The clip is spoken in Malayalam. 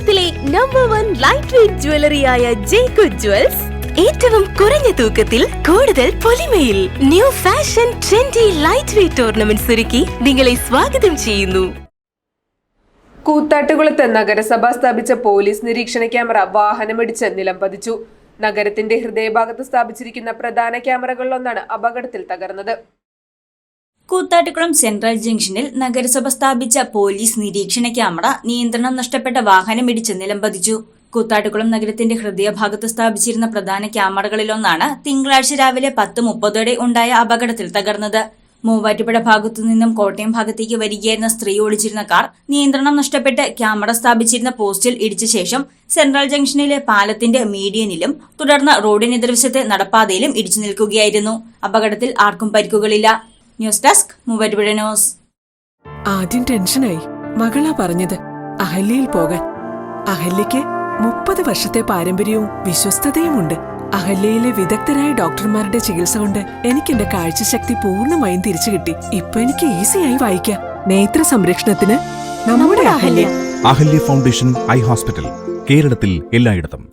കേരളത്തിലെ നമ്പർ വൺ ലൈറ്റ് വെയിറ്റ് ജ്വല്ലറിയായ ജേക്കു ജ്വൽസ് ഏറ്റവും കുറഞ്ഞ തൂക്കത്തിൽ കൂടുതൽ പൊലിമയിൽ new fashion trendy light weight ornaments ഒരുക്കി നിങ്ങളെ സ്വാഗതം ചെയ്യുന്നു. കൂത്താട്ടുകുളത്ത് നഗരസഭ സ്ഥാപിച്ച പോലീസ് നിരീക്ഷണ ക്യാമറ വാഹനമിടിച്ച് നിലം പതിച്ചു. നഗരത്തിന്റെ ഹൃദയഭാഗത്ത് സ്ഥാപിച്ചിരിക്കുന്ന പ്രധാന ക്യാമറകളിലൊന്നാണ് അപകടത്തിൽ തകർന്നത്. കൂത്താട്ടുകുളം സെൻട്രൽ ജംഗ്ഷനിൽ നഗരസഭ സ്ഥാപിച്ച പോലീസ് നിരീക്ഷണ ക്യാമറ നിയന്ത്രണം നഷ്ടപ്പെട്ട വാഹനം ഇടിച്ച് നിലംപതിച്ചു കൂത്താട്ടുകുളം നഗരത്തിന്റെ ഹൃദയഭാഗത്ത് സ്ഥാപിച്ചിരുന്ന പ്രധാന ക്യാമറകളിലൊന്നാണ് തിങ്കളാഴ്ച രാവിലെ പത്ത് മുപ്പതോടെ ഉണ്ടായ അപകടത്തിൽ തകർന്നത്. മൂവാറ്റുപുഴ ഭാഗത്തു നിന്നും കോട്ടയം ഭാഗത്തേക്ക് വരികയായിരുന്ന സ്ത്രീ ഓടിച്ചിരുന്ന കാർ നിയന്ത്രണം നഷ്ടപ്പെട്ട് ക്യാമറ സ്ഥാപിച്ചിരുന്ന പോസ്റ്റിൽ ഇടിച്ച ശേഷം സെൻട്രൽ ജംഗ്ഷനിലെ പാലത്തിന്റെ മീഡിയനിലും തുടർന്ന് റോഡിനെതിർവശത്തെ നടപ്പാതയിലും ഇടിച്ചു നിൽക്കുകയായിരുന്നു. അപകടത്തിൽ ആർക്കും പരിക്കുകളില്ല. News desk Muvattupuzha news. ആദ്യം ടെൻഷനായി. മകളാ പറഞ്ഞത് അഹല്യയിൽ പോകാൻ. അഹല്യയ്ക്ക് മുപ്പത് വർഷത്തെ പാരമ്പര്യവും വിശ്വസ്തതയുമുണ്ട്. അഹല്യയിലെ വിദഗ്ധരായ ഡോക്ടർമാരുടെ ചികിത്സ കൊണ്ട് എനിക്ക് എന്റെ കാഴ്ചശക്തി പൂർണമായും തിരിച്ചു കിട്ടി. ഇപ്പൊ എനിക്ക് ഈസിയായി വായിക്കാം. നേത്ര സംരക്ഷണത്തിന് നമ്മുടെ Ahalya. Ahalya foundation eye hospital കേരളത്തിൽ എല്ലായിടത്തും.